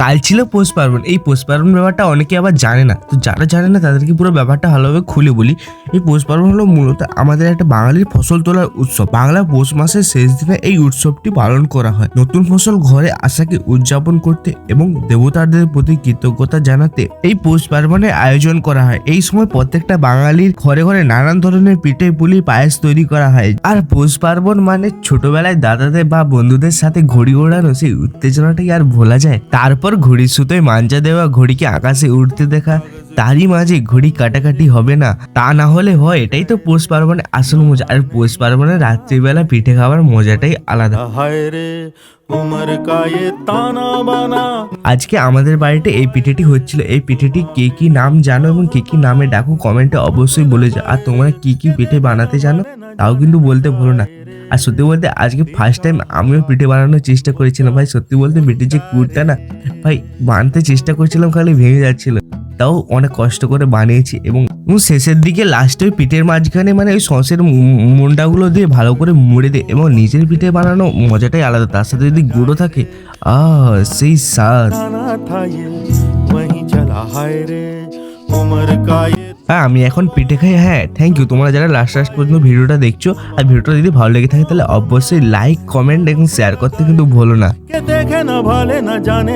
কাল ছিল পৌষ পার্বণ। এই পৌষ পার্বণ ব্যাপারটা অনেকে আবার জানে না। তো যারা জানে না, তাদেরকে পুরো ব্যাপারটা ভালোভাবে খুলে বলি। এই পৌষ পার্বণ হলো মূলত আমাদের একটা বাঙালির ফসল তোলার উৎসব। বাংলা পৌষ মাসের শেষ দিনে এই উৎসবটি পালন করা হয়। নতুন ফসল ঘরে আসাকে উদযাপন করতে এবং দেবতাদের প্রতি কৃতজ্ঞতা জানাতে এই পৌষ পার্বণের আয়োজন করা হয়। এই সময় প্রত্যেকটা বাঙালির ঘরে ঘরে নানান ধরনের পিঠে পুলি, পায়েস তৈরি করা হয়। আর পৌষ পার্বণ মানে ছোটবেলায় দাদাদের বা বন্ধুদের সাথে ঘড়ি ওড়ানো সেই উত্তেজনাটাই আর ভোলা যায়। তারপর তারপর ঘড়ি সুতোয় মাঞ্জা দেওয়া ঘড়িকে আকাশে উড়তে দেখা তারই মাঝে ঘড়ি কাটাকাটি হবে না। তা না হলে হয় এটাই তো পৌষ পার্বণে আসল মজা। আর পৌষ পার্বণে রাত্রিবেলা পিঠে খাওয়ার মজাটাই আলাদা। রে আজকে আমাদের বাড়িতে এই পিঠেটি হচ্ছিল। এই পিঠেটি কে কি নাম জানো এবং কে কি নামে ডাকো কমেন্টে অবশ্যই বলে যাও আর তোমরা কি কি পিঠে বানাতে জানো? তাও কিন্তু বলতে ভুলো না। আর সত্যি বলতে আজকে ফার্স্ট টাইম আমিও পিঠে বানানোর চেষ্টা করেছিলাম ভাই। সত্যি বলতে পিঠে যে কুড়টা না, ভাই, বানাতে চেষ্টা করছিলাম, খালি ভেঙে যাচ্ছিল। তাও অনেক কষ্ট করে বানিয়েছি এবং শেষের দিকে লাস্টে ওই পিঠের মাঝখানে মানে ওই সসের মুন্ডাগুলো দিয়ে ভালো করে মুড়ে দে এবং নিজের পিঠে বানানো মজাটাই আলাদা। তার সাথে যদি গুঁড়ো থাকে আহ সেই স্বাদ। হ্যাঁ আমি এখন পিঠে খাই হ্যাঁ থ্যাংক ইউ তোমরা যারা লাস্ট লাস্ট পর্যন্ত ভিডিওটা দেখছ আর ভিডিওটা যদি ভালো লেগে থাকে, তাহলে অবশ্যই লাইক কমেন্ট এবং শেয়ার করতে কিন্তু ভুলো না। দেখে না, ভালো না, জানে